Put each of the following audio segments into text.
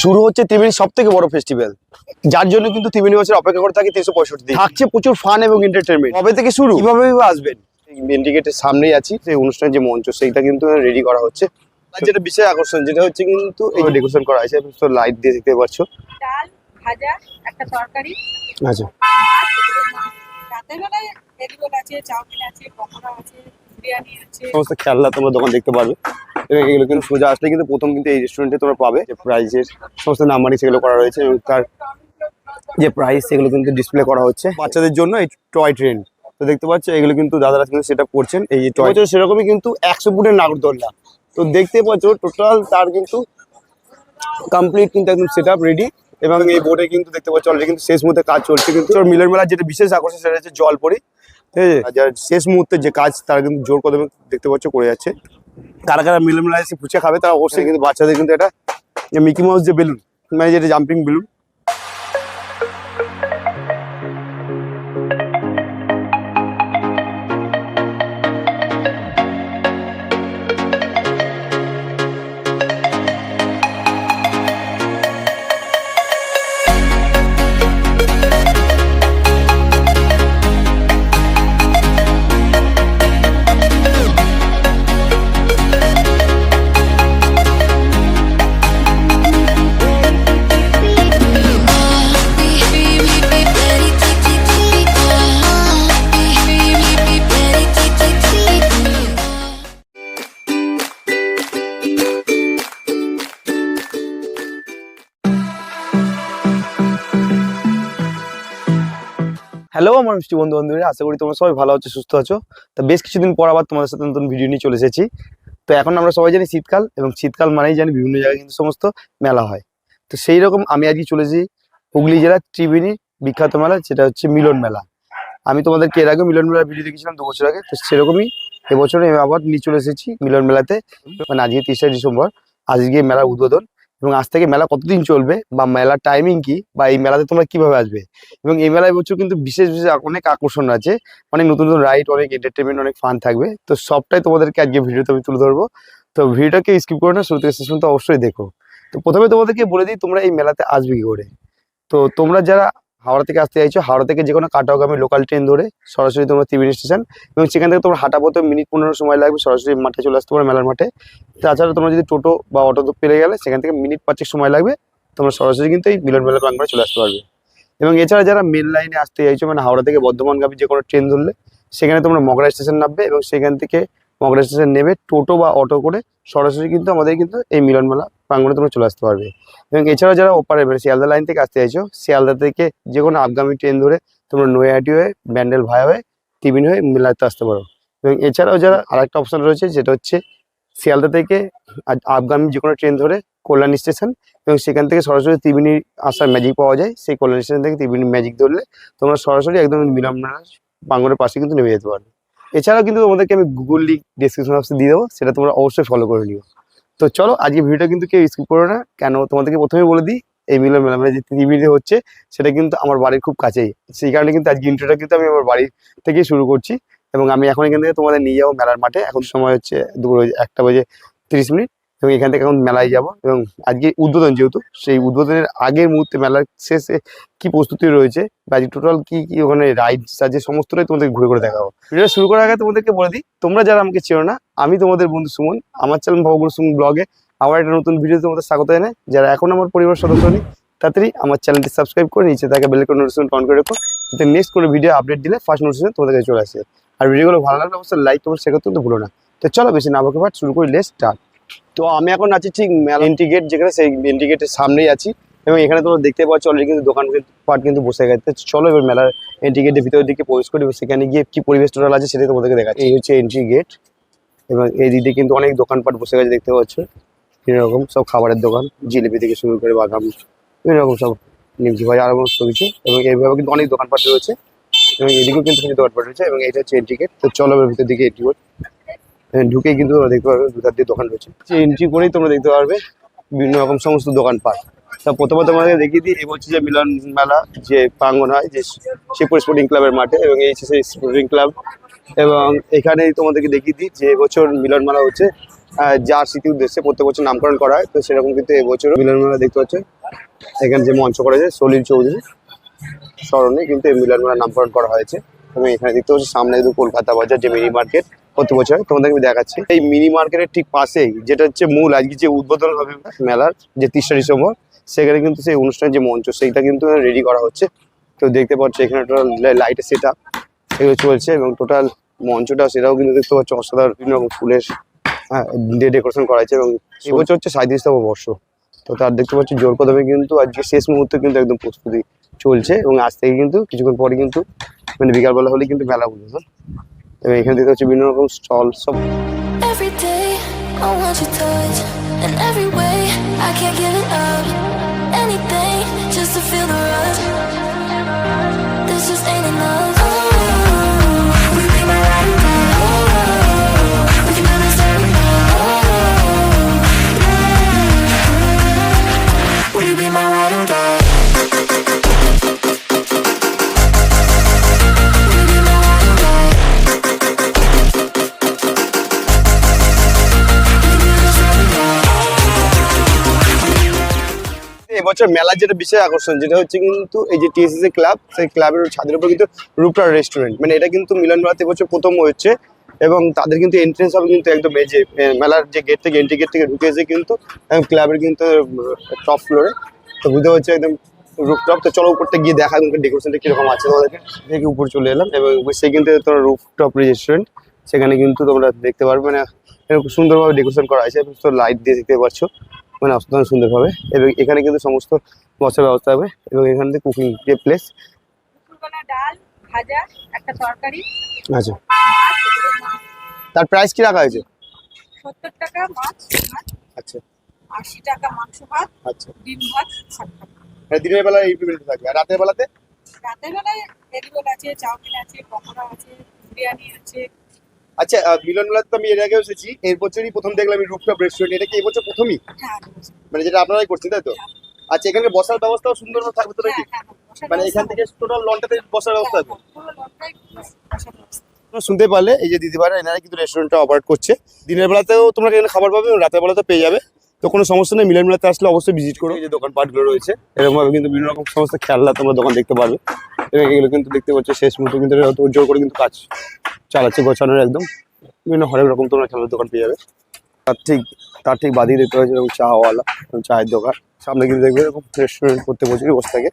শুরু হচ্ছে ত্রিবেণী সব থেকে বড় ফেস্টিভ্যাল যার জন্য কিন্তু ত্রিবেণী বছর অপেক্ষা করে থাকে তিনশো পঁয়ষট্টি দিন। থাকছে প্রচুর ফান এবং এন্টারটেনমেন্ট কবে থেকে শুরু? কীভাবে আসবেন? ইন্ডিকেটের সামনেই আছি। সেই অনুষ্ঠানের যে মঞ্চ সেইটা কিন্তু রেডি করা হচ্ছে। আর যেটা বিশেষ আকর্ষণ যেটা হচ্ছে কিন্তু এই ডেকোরেশন করা হয়েছে তো লাইট দিয়ে দেখতে পাচ্ছ। ডাল ভাজা একটা তরকারি। আচ্ছা। রাতের বেলায় আছে চাউমিন আছে পকোড়া আছে। সমস্ত খেলনা তোমরা দোকান দেখতে পারবে। এবং এগুলো কিন্তু সোজা আসলে কিন্তু প্রথম কিন্তু এই রেস্টুরেন্টে তোমরা পাবে যে প্রাইজের সমস্ত নাম্বারিং সেগুলো করা রয়েছে এবং তার যে প্রাইস সেগুলো কিন্তু ডিসপ্লে করা হচ্ছে বাচ্চাদের জন্য এই টয় ট্রেন তো দেখতে পাচ্ছ, এগুলো কিন্তু দাদারা কিন্তু সেটা করছেন, এই যে টয় সেরকমই কিন্তু একশো ফুটের নাগরদোল্লা তো দেখতে পাচ্ছ টোটাল তার কিন্তু কমপ্লিট কিন্তু একদম সেট রেডি এবং এই বোর্ডে কিন্তু দেখতে পাচ্ছ অলরেডি কিন্তু শেষ মধ্যে কাজ চলছে কিন্তু। মিলন মেলার যেটা বিশেষ আকর্ষণ, সেটা হচ্ছে জলপরি। যার শেষ মুহূর্তে যে কাজ তারা কিন্তু জোর কদমে দেখতে পাচ্ছ, করে যাচ্ছে। কারা কারা মিলন মেলায় এসে খাবে তারা অবশ্যই কিন্তু বাচ্চাদের কিন্তু এটা মিকি মাউস যে বেলুন মানে যেটা জাম্পিং বেলুন হ্যালো আমার মিষ্টি বন্ধু বান্ধবীরা, আশা করি তোমরা সবাই ভালো আছো, সুস্থ আছো। তো বেশ কিছুদিন পর আবার তোমাদের সাথে নতুন ভিডিও নিয়ে চলে এসেছি। তো এখন আমরা সবাই জানি শীতকাল, এবং শীতকাল মানেই জানি বিভিন্ন জায়গায় কিন্তু সমস্ত মেলা হয়। তো সেই রকম আমি আজকে চলেছি হুগলি জেলার ত্রিবেণী বিখ্যাত মেলা, যেটা হচ্ছে মিলন মেলা। আমি তোমাদেরকে এর আগে মিলন মেলার ভিডিও দেখেছিলাম দু বছর আগে, তো সেরকমই এবছরে আমি আবার নিয়ে চলে এসেছি মিলন মেলাতে। মানে আজকে তিরিশে ডিসেম্বর, আজকে মেলার উদ্বোধন। এবং আজ থেকে মেলা কতদিন চলবে বা মেলার টাইমিং কি বা এই মেলাতে তোমরা কীভাবে আসবে? এবং এই মেলায় বছর কিন্তু বিশেষ বিশেষ অনেক আকর্ষণ আছে, অনেক নতুন নতুন রাইড অনেক এন্টারটেনমেন্ট অনেক ফান থাকবে। তো সবটাই তোমাদেরকে আজকে ভিডিওতে আমি তুলে ধরবো। তো ভিডিওটাকে স্কিপ করে না শুরুতে থেকে শেষ অবশ্যই দেখো। তো প্রথমে তোমাদেরকে বলে দিই তোমরা এই মেলাতে আসবে কি করে। তো তোমরা যারা হাওড়া থেকে আসতে চাইছো, হাওড়া থেকে যে কোনো কাটাওগামী লোকাল ট্রেন ধরে সরাসরি তোমরা ত্রিবেণী স্টেশন এবং সেখান থেকে তোমরা হাঁটা পথে মিনিট পনেরো সময় লাগবে সরাসরি মাঠে চলে আসতে পারো, মেলার মাঠে। তাছাড়া তোমরা যদি টোটো বা অটো পেরে গেলে সেখান থেকে মিনিট পাঁচেক সময় লাগবে, তোমরা সরাসরি কিন্তু এই মিলন মেলা প্রাঙ্গণে চলে আসতে পারবে। এবং এছাড়া যারা মেন লাইনে আসতে চাইছো মানে হাওড়া থেকে বর্ধমানগামী যে কোনো ট্রেন ধরলে, সেখানে তোমরা মগরা স্টেশন নামবে এবং সেখান থেকে মগরা স্টেশন নেবে টোটো বা অটো করে সরাসরি কিন্তু আমাদের কিন্তু এই মিলন মেলা প্রাঙ্গণে তোমরা চলে আসতে পারবে। এবং এছাড়াও যারা ওপারে মানে শিয়ালদা লাইন থেকে আসতে চাইছো, শিয়ালদা থেকে যে কোনো আপগামী ট্রেন ধরে তোমরা নৈহাটি হয়ে, ব্যান্ডেল ভায়া হয়ে, টিবিন হয়ে মেলাতে আসতে পারো। এবং এছাড়াও যারা আরেকটা অপশন রয়েছে, যেটা হচ্ছে শিয়ালদা থেকে আ- আপগামী যে কোনো ট্রেন ধরে কল্যাণ স্টেশন এবং সেখান থেকে সরাসরি ত্রিবেণী আসার ম্যাজিক পাওয়া যায়। সেই কল্যাণ স্টেশন থেকে ত্রিবেণী ম্যাজিক ধরলে তোমরা সরাসরি একদম মিলন মেলার পাশে কিন্তু নেমে যেতে পারবে। এছাড়াও কিন্তু তোমাদেরকে আমি গুগল লিঙ্ক ডিসক্রিপশন বক্সে দিয়ে দেবো, সেটা তোমরা অবশ্যই ফলো করে নিও। তো চলো, আজকে ভিডিওটা কিন্তু কেউ স্কিপ করো না। কেন? তোমাদেরকে প্রথমেই বলে দিই, এই মিলন মেলা মানে যে ত্রিবেণীতে হচ্ছে, সেটা কিন্তু আমার বাড়ির খুব কাছেই। সেই কারণে কিন্তু আজকে ইন্ট্রোটা কিন্তু আমি আমার বাড়ি থেকেই শুরু করছি। এবং আমি এখন এখান থেকে তোমাদের নিয়ে যাব মেলার মাঠে। এখন সময় হচ্ছে দুপুর একটা বাজে তিরিশ মিনিট। এবং এখান থেকে এখন মেলায় যাব এবং আজকে উদ্বোধন যেহেতু, সেই উদ্বোধনের আগের মুহূর্তে মেলার শেষে কি প্রস্তুতি রয়েছে বা টোটাল কি কি ওখানে রাইডস আছে সমস্তটাই তোমাদের ঘুরে ঘুরে দেখাবো। ভিডিও শুরু করার আগে তোমাদেরকে বলে দিই, তোমরা যারা আমাকে চেনো না, আমি তোমাদের বন্ধু সুমন, আমার চ্যানেল ভবগুরু সুমন ব্লগে আবার একটা নতুন ভিডিও তোমাদের স্বাগত জানাই। যারা এখন আমার পরিবার সদস্য নেই তাড়াতাড়ি আমার চ্যানেলটি সাবস্ক্রাইব করে নিচে তাকে বেল করে নোটিফিকেশন অন করে রেখো, যাতে নেক্সট কোনো ভিডিও আপডেট দিলে ফার্স্ট নোটিফিকেশন তোমাদের কাছে চলে আসে। আর ভিডিওগুলো ভালো লাগলে অবশ্যই লাইক শেয়ার করতে কিন্তু ভুলো না। তো চলো বেশি না বকে শুরু করি লেস স্টার্ট তো আমি এখন আছি ঠিক গেট যেখানে সেই এন্ট্রি গেটের সামনেই আছি এবং এখানে তোমরা দেখতে পাচ্ছ অলরেডি কিন্তু দোকান পাট কিন্তু বসে গেছে। চলো এবার মেলার এন্ট্রি গেটের ভিতরের দিকে প্রবেশ করি সেখানে গিয়ে কি পরিবেশ টোটাল আছে সেটাই তোমাদেরকে দেখাচ্ছি। এই হচ্ছে এন্ট্রি গেট এবং এই দিকে কিন্তু অনেক দোকানপাট বসে গেছে দেখতে পাচ্ছ। বিভিন্ন রকম সব খাবারের দোকান, জিলিপি থেকে শুরু করে বাদাম বিভিন্ন রকম সব নিমকি ভাজা, আর সমস্ত কিছু এবং এইভাবে কিন্তু অনেক দোকানপাট রয়েছে এবং এদিকেও কিন্তু দোকানপাট রয়েছে এবং এটা হচ্ছে এন্ট্রি গেট তো চলো এবার ভিতর দিকে এন্ট্রি গেট ঢুকেই কিন্তু তোমরা দেখতে পারবে দুধার দিয়ে দোকান রয়েছে। এন্ট্রি করেই তোমরা দেখতে পারবে, বিভিন্ন রকম সমস্ত দোকান দোকানপাট। তা প্রথমে তোমাদের দেখিয়ে দিই বলছি যে মিলন মেলা, যে প্রাঙ্গন হয়, যে শিবপুর স্পোর্টিং ক্লাবের মাঠে, এবং এই স্পোর্টিং ক্লাব এবং এখানেই তোমাদেরকে দেখিয়ে দিই যে এবছর মিলন মেলা হচ্ছে যার স্মৃতি উদ্দেশ্যে প্রত্যেক বছর নামকরণ করা হয়। তো সেরকম কিন্তু এবছর মিলন মেলা দেখতে পাচ্ছেন এখানে যে মঞ্চ করেছে সলিল চৌধুরী স্মরণে কিন্তু এই মিলন মেলা নামকরণ করা হয়েছে। এবং এখানে দেখতে পাচ্ছি, সামনে কিন্তু কলকাতা বাজার, যে মিনি মার্কেট প্রতি বছর। তোমাদের আমি দেখাচ্ছি। এই মিনি মার্কেটের ঠিক পাশেই, যেটা হচ্ছে মূল, আজকে যে উদ্বোধন হবে মেলার, যে তিরিশটা ডিসেম্বর, সেখানে কিন্তু সেই অনুষ্ঠানের যে মঞ্চ, সেইটা কিন্তু রেডি করা হচ্ছে। তো দেখতে পাচ্ছ, এখানে টোটাল লাইটের সেট আপ এগুলো চলছে এবং টোটাল মঞ্চটা, সেটাও কিন্তু দেখতে পাচ্ছ, অসাধারণ বিভিন্ন রকম ফুলের হ্যাঁ ডেকোরেশন করা হয়েছে এবং এবছর হচ্ছে সাঁত্রিশতম বর্ষ। তো তার দেখতে পাচ্ছি, জোর কদমে কিন্তু আজকে শেষ মুহূর্তে কিন্তু একদম প্রস্তুতি চলছে এবং আজ থেকে কিন্তু কিছুক্ষণ পরে কিন্তু মানে বিকালবেলা হলে কিন্তু মেলা উদ্বোধন। এবং এখানে দেখতে পাচ্ছি বিভিন্ন রকম স্টল সব এবছর মেলার যেটা বিশেষ আকর্ষণ, যেটা হচ্ছে কিন্তু এই যে টিএসসি ক্লাব সেই ক্লাবের ছাদের উপর কিন্তু রূপটার রেস্টুরেন্ট মানে এটা কিন্তু মিলন মেলাতে এবছর প্রথম হচ্ছে এবং তাদের কিন্তু এন্ট্রেন্স হবে কিন্তু একদম এই যে মেলার যে গেট থেকে এন্ট্রি গেট থেকে ঢুকে এসে কিন্তু ক্লাবের কিন্তু টপ ফ্লোরে তো বুঝতে পারছি একদম রুফটপ তো চলো উপরটা গিয়ে দেখা ডেকোরেশনটা কীরকম আছে তোমাদেরকে দেখে উপর চলে এলাম। এবং সেই কিন্তু তোমার রুফটপ রেস্টুরেন্ট সেখানে কিন্তু তোমরা দেখতে পারবে। মানে এরকম সুন্দরভাবে ডেকোরেশন করা আছে, তো লাইট দিয়ে দেখতে পাচ্ছ। মানে অসাধারণ সুন্দরভাবে এবং এখানে কিন্তু সমস্ত বসার ব্যবস্থা হবে এবং এখান থেকে কুকিং যে প্লেস আছে তার প্রাইস কি রাখা হয়েছে? সত্তর টাকা মাছ আচ্ছা। আশি টাকা মাংস ভাত আচ্ছা। ডিম ভাত ষাট টাকা। মানে দিনের বেলা এই পেমেন্ট থাকবে। আর রাতের বেলাতে? রাতের বেলায় আছে চাউমিন আছে পকোড়া আছে বিরিয়ানি আছে আচ্ছা মিলন মেলাতে তো আমি এর আগে এসেছি। এর বছরই প্রথম দেখলাম এই রেস্টুরেন্ট এটা কি এবছর প্রথমই? হ্যাঁ মানে যেটা আপনারাই করছেন তাই তো? আচ্ছা এখানে বসার ব্যবস্থাও সুন্দর থাকবে তো নাকি? হ্যাঁ, হ্যাঁ, মানে এখান থেকে টোটাল লনটাতে বসার ব্যবস্থা হ্যাঁ, হ্যাঁ। তোমরা শুনতে পারলে এই যে দিদিভাইরা এনারা কিন্তু রেস্টুরেন্টটা অপারেট করছে। দিনের বেলাতেও তোমরা এখানে খাবার পাবে রাতের বেলাতে পেয়ে যাবে। তো কোনো সমস্যা নেই, মিলন মেলাতে আসলে অবশ্যই ভিজিট করো। যে দোকানপাটগুলো রয়েছে, এরকমভাবে কিন্তু বিভিন্ন রকম সমস্ত খেলনা তোমরা দোকান দেখতে পারবে। এবং এগুলো কিন্তু দেখতে পাচ্ছ, শেষ মুহূর্তে কিন্তু জোর করে কিন্তু কাজ চালাচ্ছে গোছানোর একদম। বিভিন্ন হরেক রকম তোমরা খেলার দোকান পেয়ে যাবে। তার ঠিক তার ঠিক বাদিয়ে দেখতে পাচ্ছি, এরকম চাওয়ালা চায়ের দোকান। সামনে কিন্তু দেখবে এরকম রেস্টুরেন্ট করতে বছরই বসে থাকে।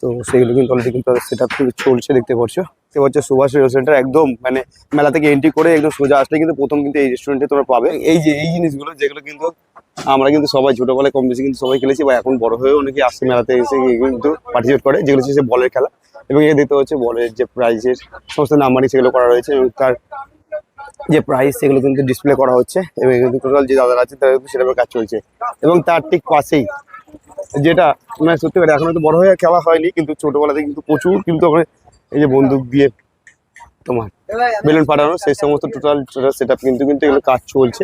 তো সেগুলো কিন্তু অলরেডি কিন্তু সেট আপ চলছে দেখতে পাচ্ছ। দেখতে পাচ্ছ সুভাষ রেস্টুরেন্টটা একদম মানে মেলা থেকে এন্ট্রি করে একদম সোজা আসলে কিন্তু প্রথম কিন্তু এই রেস্টুরেন্টে তোমরা পাবে। এই যে, এই জিনিসগুলো যেগুলো কিন্তু আমরা কিন্তু সবাই ছোটবেলায় কম বেশি কিন্তু সবাই খেলেছি, বা এখন বড় হয়েও অনেকে আসছে মেলাতে এসে কিন্তু পার্টিসিপেট করে, যেগুলো হচ্ছে বলের খেলা এবং এই দেখতে পাচ্ছ বলের যে প্রাইজের সমস্ত নাম্বারিং সেগুলো করা রয়েছে এবং তার যে প্রাইস সেগুলো কিন্তু ডিসপ্লে করা হচ্ছে এবং কিন্তু টোটাল যে দাদারা আছে তারা কিন্তু সেরকম কাজ চলছে এবং তার ঠিক পাশেই যেটা মানে সত্যি কথা এখন তো বড় হয়ে খেলা হয়নি, কিন্তু ছোটবেলাতে কিন্তু প্রচুর কিন্তু ওখানে এই যে বন্দুক দিয়ে তোমার বেলুন ফাটানো, সেই সমস্ত টোটাল টোটাল সেট আপ কিন্তু কিন্তু এগুলো কাজ চলছে।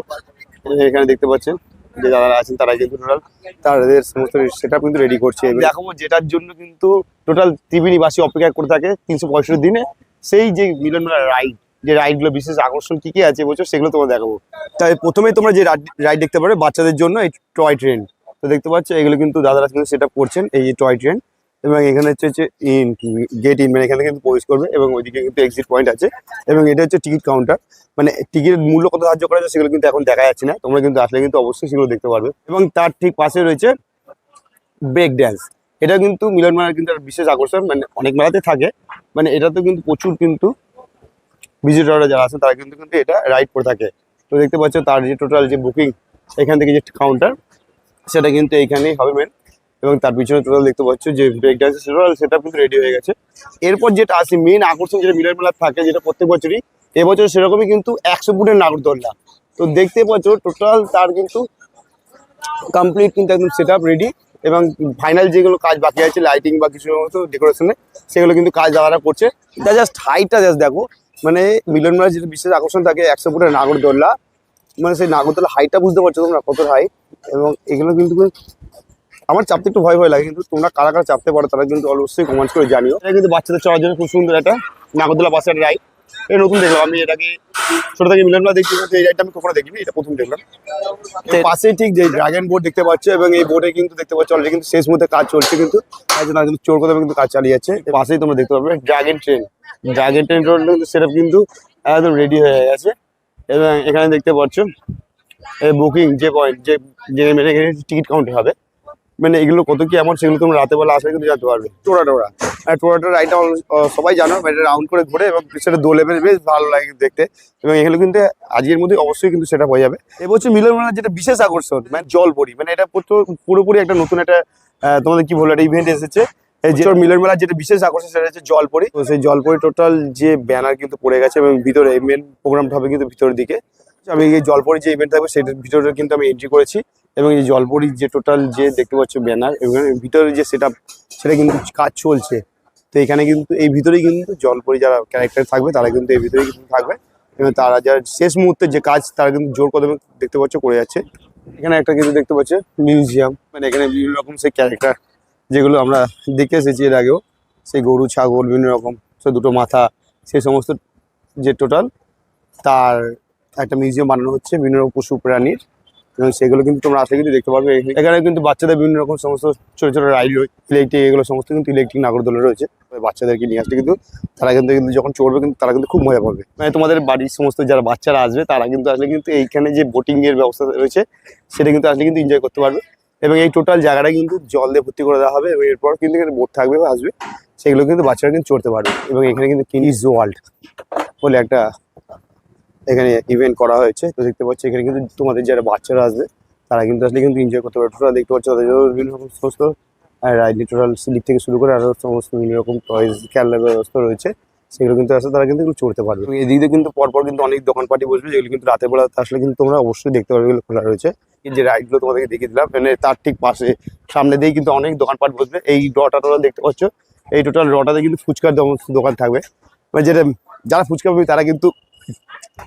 এখানে দেখতে পাচ্ছেন যে দাদারা আছেন তারা কিন্তু টোটাল তাদের সমস্ত সেট কিন্তু রেডি করছে। দেখো যেটার জন্য কিন্তু টোটাল ত্রিবেণীবাসী অপেক্ষা করে থাকে তিনশো পঁয়ষট্টি দিনে। সেই যে মিলন মেলা রাইড যে রাইডগুলো বিশেষ আকর্ষণ কি কি আছে বলছো সেগুলো তোমার দেখাবো। তাই প্রথমে তোমরা যে রাইড দেখতে পারবে বাচ্চাদের জন্য এই টয় ট্রেন তো দেখতে পাচ্ছ এগুলো কিন্তু দাদারা কিন্তু সেট করছেন এই যে টয় ট্রেন এবং এখানে হচ্ছে হচ্ছে ইন গেট ইন মানে এখানে কিন্তু প্রবেশ করবে এবং ওইদিকে কিন্তু এক্সিট পয়েন্ট আছে এবং এটা হচ্ছে টিকিট কাউন্টার মানে টিকিটের মূল্য কত সাহায্য করা যায় সেগুলো কিন্তু এখন দেখা যাচ্ছে না, তোমরা কিন্তু আসলে কিন্তু অবশ্যই সেগুলো দেখতে পারবে এবং তার ঠিক পাশে রয়েছে ব্রেক ড্যান্স এটা কিন্তু মিলন মেলার কিন্তু একটা বিশেষ আকর্ষণ মানে অনেক মেলাতে থাকে মানে এটাতে কিন্তু প্রচুর কিন্তু ভিজিটররা যারা আছেন তারা কিন্তু কিন্তু এটা রাইড করে থাকে, তো দেখতে পাচ্ছ তার যে টোটাল যে বুকিং এখান থেকে যে কাউন্টার সেটা কিন্তু এইখানেই হবে মেন এবং তার পিছনে টোটাল দেখতে পাচ্ছ যে ব্রেক ডান্স টোটাল সেটা কিন্তু রেডি হয়ে গেছে। এরপর যেটা আসে মেন আকর্ষণ যেটা মিলন মেলা থাকে যেটা প্রত্যেক বছরই, এবছর সেরকমই কিন্তু একশো ফুটের নাগরদোল্লা তো দেখতে পাচ্ছ টোটাল তার কিন্তু কমপ্লিট কিন্তু একদম সেট রেডি এবং ফাইনাল যেগুলো কাজ বাকি আছে লাইটিং বা কিছু মতো ডেকোরেশনে সেগুলো কিন্তু কাজ দাদারা করছে। এটা জাস্ট হাইটটা জাস্ট দেখো মানে মিলন মেলার যেটা বিশেষ আকর্ষণ থাকে একশো ফুটের নাগরদোল্লা মানে সেই নাগরদোল্লা হাইটটা বুঝতে পারছ তোমরা কত হাইট এবং এগুলো কিন্তু আমার চাপতে একটু ভয় ভয় লাগে কিন্তু তোমরা কারা কারা চাপতে পারো তারা কিন্তু অবশ্যই কমেন্টস করে জানিও এটা কিন্তু বাচ্চাদের চড়ার জন্য খুব সুন্দর একটা নাগরদোলা বাসের রাইড এটা নতুন দেখলাম আমি এটাকে ছোট থেকে মিলন মেলা দেখছি এই রাইডটা আমি কখনো দেখিনি এটা প্রথম দেখলাম পাশেই ঠিক যে ড্রাগন বোর্ড দেখতে পাচ্ছ এবং এই বোর্ডে কিন্তু দেখতে পাচ্ছ অলরেডি কিন্তু শেষ মধ্যে কাজ চলছে কিন্তু চোর কথা কিন্তু কাজ চালিয়ে যাচ্ছে পাশেই তোমরা দেখতে পাবে ড্রাগন ট্রেন ড্রাগন ট্রেন কিন্তু সেটা কিন্তু একদম রেডি হয়ে গেছে এবং এখানে দেখতে পাচ্ছ বুকিং যে পয়েন্ট যে যে মানে টিকিট কাউন্টার হবে মানে এগুলো কত কি এমন সেগুলো তোমরা রাতে বেলা আসলে কিন্তু জানতে পারবে। টোরা টোরা আর টোরা রাইডটা সবাই জানো এটা রাউন্ড করে ঘুরে এবং সেটা দোলে বেশ বেশ ভালো লাগে দেখতে। এবং এগুলো কিন্তু আজকের মধ্যে অবশ্যই কিন্তু সেটা হয়ে যাবে। এবছর মিলন মেলার যেটা বিশেষ আকর্ষণ মানে জলপরি মানে এটা পুরো- পুরোপুরি একটা নতুন একটা তোমাদের কি বলব একটা ইভেন্ট এসেছে। এই যে মিলন মেলার যেটা বিশেষ আকর্ষণ সেটা হচ্ছে জলপরি তো সেই জলপরি টোটাল যে ব্যানার কিন্তু পড়ে গেছে এবং ভিতরে মেন প্রোগ্রামটা হবে কিন্তু ভিতরের দিকে। আমি এই জলপরি যে ইভেন্ট থাকবে সেটার ভিতরে কিন্তু আমি এন্ট্রি করেছি। এবং এই জলপরি যে টোটাল যে দেখতে পাচ্ছ ব্যানার এবং ভিতরে যে সেটা সেটা কিন্তু কাজ চলছে। তো এখানে কিন্তু, এই ভিতরেই কিন্তু জলপরি যারা ক্যারেক্টার থাকবে, তারা কিন্তু এই ভিতরেই কিন্তু থাকবে। এবং তারা যারা শেষ মুহূর্তে যে কাজ, তারা কিন্তু জোর কদমে দেখতে পাচ্ছ, করে যাচ্ছে। এখানে একটা কিন্তু দেখতে পাচ্ছ মিউজিয়াম মানে এখানে বিভিন্ন রকম সেই ক্যারেক্টার যেগুলো আমরা দেখে এসেছি এর আগেও। সেই গরু, ছাগল, বিভিন্ন রকম, সে দুটো মাথা, সেই সমস্ত যে টোটাল তার একটা মিউজিয়াম বানানো হচ্ছে, বিভিন্ন রকম পশু প্রাণীর এবং সেগুলো কিন্তু তোমরা আসলে কিন্তু দেখতে পারবে। এখানে- কিন্তু বাচ্চাদের বিভিন্ন রকম সমস্ত ছোট ছোট রাইড ইলেকট্রিক এগুলো সমস্ত কিন্তু ইলেকট্রিক নাগরদোলা রয়েছে। বাচ্চাদেরকে নিয়ে আসলে কিন্তু তারা কিন্তু কিন্তু যখন চড়বে কিন্তু তারা কিন্তু খুব মজা পাবে। মানে তোমাদের বাড়ির সমস্ত যারা বাচ্চারা আসবে, তারা কিন্তু আসলে কিন্তু এইখানে যে বোটিং এর ব্যবস্থা রয়েছে, সেটা কিন্তু আসলে কিন্তু এনজয় করতে পারবে। এবং এই টোটাল জায়গাটা কিন্তু জল দিয়ে ভর্তি করে দেওয়া হবে এবং এরপর কিন্তু এখানে বোট থাকবে আসবে, সেগুলো কিন্তু বাচ্চারা কিন্তু চড়তে পারবে। এবং এখানে কিন্তু কিনিস ওয়ার্ল্ড বলে একটা এখানে ইভেন্ট করা হয়েছে। তো দেখতে পাচ্ছি, এখানে কিন্তু তোমাদের যারা বাচ্চারা আসবে, তারা কিন্তু আসলে কিন্তু এনজয় করতে পারবে। তোমরা দেখতে পাচ্ছ, তাদের বিভিন্ন রকম সমস্ত টোটাল স্লিপ থেকে শুরু করে আরও সমস্ত বিভিন্ন রকম টয়েস খেলনার ব্যবস্থা রয়েছে। সেগুলো কিন্তু আসলে তারা কিন্তু চড়তে পারবে। এদিকে কিন্তু পরপর কিন্তু অনেক দোকানপাটি বসবে, যেগুলো কিন্তু রাতের বেলা আসলে কিন্তু তোমরা অবশ্যই দেখতে পারবে, এগুলো খোলা রয়েছে। যে রাইডগুলো তোমাদেরকে দেখিয়ে দিলাম মানে তার ঠিক পাশে, সামনে দিয়ে কিন্তু অনেক দোকানপাট বসবে। এই ডটা টোটা দেখতে পাচ্ছ, এই টোটাল ডটাতে কিন্তু ফুচকার দোকান থাকবে। মানে যেটা, যারা ফুচকা পাবে তারা কিন্তু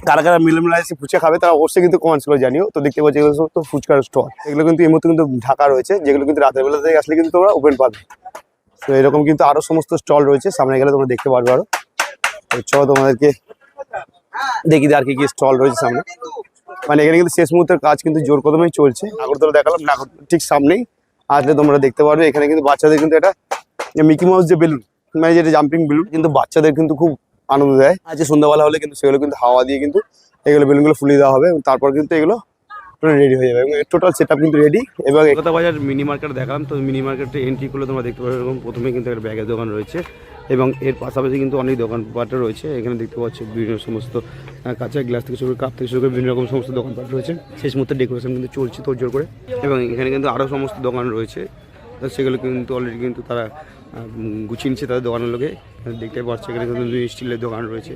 কারা কারা মিলেমিলা এসে ফুচকা খাবে, তারা অবশ্যই কিন্তু কমেন্টস করে জানিও। তো দেখতে পাচ্ছি এগুলো তো ফুচকার স্টল এগুলো কিন্তু এই মুহূর্তে কিন্তু ঢাকা রয়েছে, যেগুলো কিন্তু রাতের বেলা থেকে আসলে কিন্তু তোমরা ওপেন পাবে। তো এরকম কিন্তু আরও সমস্ত স্টল রয়েছে, সামনে গেলে তোমরা দেখতে পারবে আরও। তো চলো তোমাদেরকে দেখি আর কি কি স্টল রয়েছে সামনে। মানে এখানে কিন্তু শেষ মুহূর্তের কাজ কিন্তু জোর কদমেই চলছে। আগরতলা দেখালাম নাগর ঠিক সামনেই আসলে তোমরা দেখতে পারবে। এখানে কিন্তু বাচ্চাদের কিন্তু এটা মিকি মাউস যে বেলুন মানে যেটা জাম্পিং বেলুন কিন্তু বাচ্চাদের কিন্তু খুব আনন্দ দেয়। আজকে সন্ধ্যাবেলা হলে কিন্তু সেগুলো কিন্তু হাওয়া দিয়ে কিন্তু এগুলো বেলুনগুলো ফুলিয়ে দেওয়া হবে এবং তারপর কিন্তু এগুলো রেডি হয়ে যাবে। এবং টোটাল সেট কিন্তু রেডি এবং কলকাতা বাজার মিনি মার্কেট দেখালাম, তো মিনি মার্কেটে এন্ট্রি করলে তোমরা দেখতে পাবে এরকম প্রথমে কিন্তু একটা ব্যাগের দোকান রয়েছে এবং এর পাশাপাশি কিন্তু অনেক দোকানপাটও রয়েছে। এখানে দেখতে পাচ্ছ বিভিন্ন সমস্ত কাঁচা গ্লাস থেকে শুরু করে কাপ থেকে শুরু করে বিভিন্ন রকম সমস্ত দোকানপাট রয়েছে। শেষ মুহূর্তে ডেকোরেশন কিন্তু চলছে তোড়জোড় করে এবং এখানে কিন্তু আরও সমস্ত দোকান রয়েছে। সেগুলো কিন্তু অলরেডি কিন্তু তারা গুছিয়ে নিচ্ছে তাদের দোকানগুলোকে এখানে দেখতে পাচ্ছ এখানে কিন্তু স্টিলের দোকান রয়েছে।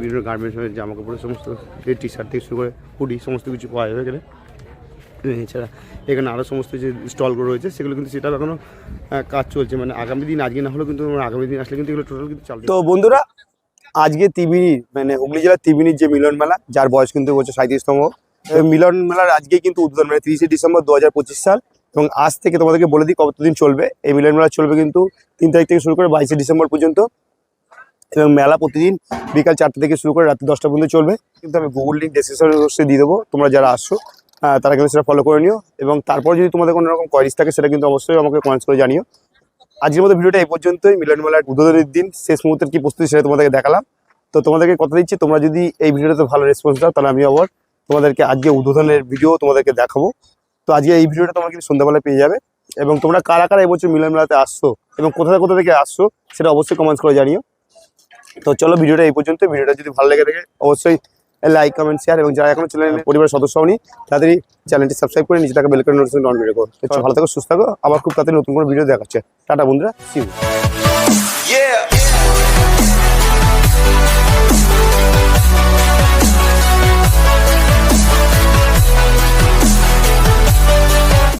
বিভিন্ন গার্মেন্টসের জামা কাপড়ের সমস্ত টি শার্ট থেকে শুরু করে হুডি সমস্ত কিছু পাওয়া যাবে এখানে। এছাড়া এখানে আরও সমস্ত যে স্টলগুলো রয়েছে সেগুলো কিন্তু সেটার এখনও কাজ চলছে। মানে আগামী দিন আজকে না হলেও কিন্তু আগামী দিন আসলে কিন্তু এগুলো টোটাল কিন্তু চালু তো বন্ধুরা আজকে তিবিনির মানে হুগলি জেলার তিবিনির যে মিলন মেলা যার বয়স কিন্তু হচ্ছে সাঁত্রিশতম মিলন মেলার আজকে কিন্তু উদ্বোধন মানে তিরিশে ডিসেম্বর দু হাজার পঁচিশ সাল। এবং আজ থেকে তোমাদেরকে বলে দিই কতদিন চলবে। এই মিলন মেলা চলবে কিন্তু তিন তারিখ থেকে শুরু করে বাইশে ডিসেম্বর পর্যন্ত। এবং মেলা প্রতিদিন বিকাল চারটে থেকে শুরু করে রাত্রি দশটা পর্যন্ত চলবে। কিন্তু আমি গুগল লিঙ্ক ডেসক্রিপশনে দিয়ে দেবো। তোমরা যারা আসছো তারা কিন্তু সেটা ফলো করে নিও। এবং তারপর যদি তোমাদের কোনো রকম কোয়ারিজ থাকে, সেটা কিন্তু অবশ্যই আমাকে কমেন্টস করে জানিও। আজকের মতো ভিডিওটা এই পর্যন্তই। মিলন মেলার উদ্বোধনের দিন, শেষ মুহূর্তের কি প্রস্তুতি সেটা তোমাদেরকে দেখালাম। তো তোমাদেরকে কথা দিচ্ছি, তোমরা যদি এই ভিডিওটাতে ভালো রেসপন্স দাও, তাহলে আমি আবার তোমাদেরকে আজকে উদ্বোধনের ভিডিও তোমাদেরকে দেখাবো। তো আজকে এই ভিডিওটা তোমরা কিন্তু সন্ধ্যাবেলা পেয়ে যাবে। এবং তোমরা কারা কারা এবছর মিলন মেলাতে আসছো এবং কোথা কোথা থেকে আসছো সেটা অবশ্যই কমেন্টস করে জানিও। তো চলো ভিডিওটা এই পর্যন্ত। ভিডিওটা যদি ভালো লেগে থাকে, অবশ্যই লাইক কমেন্ট শেয়ার এবং যারা এখনও চ্যানেল পরিবারের সদস্য হনি তাড়াতাড়ি চ্যানেলটি সাবস্ক্রাইব করে নিজে থাকা বেল করে নোটিফিকেশন অন করে ভালো থাকো, সুস্থ থাকো। আবার খুব তাড়াতাড়ি নতুন কোনো ভিডিও দেখাচ্ছে। টাটা বন্ধুরা সি Yeah.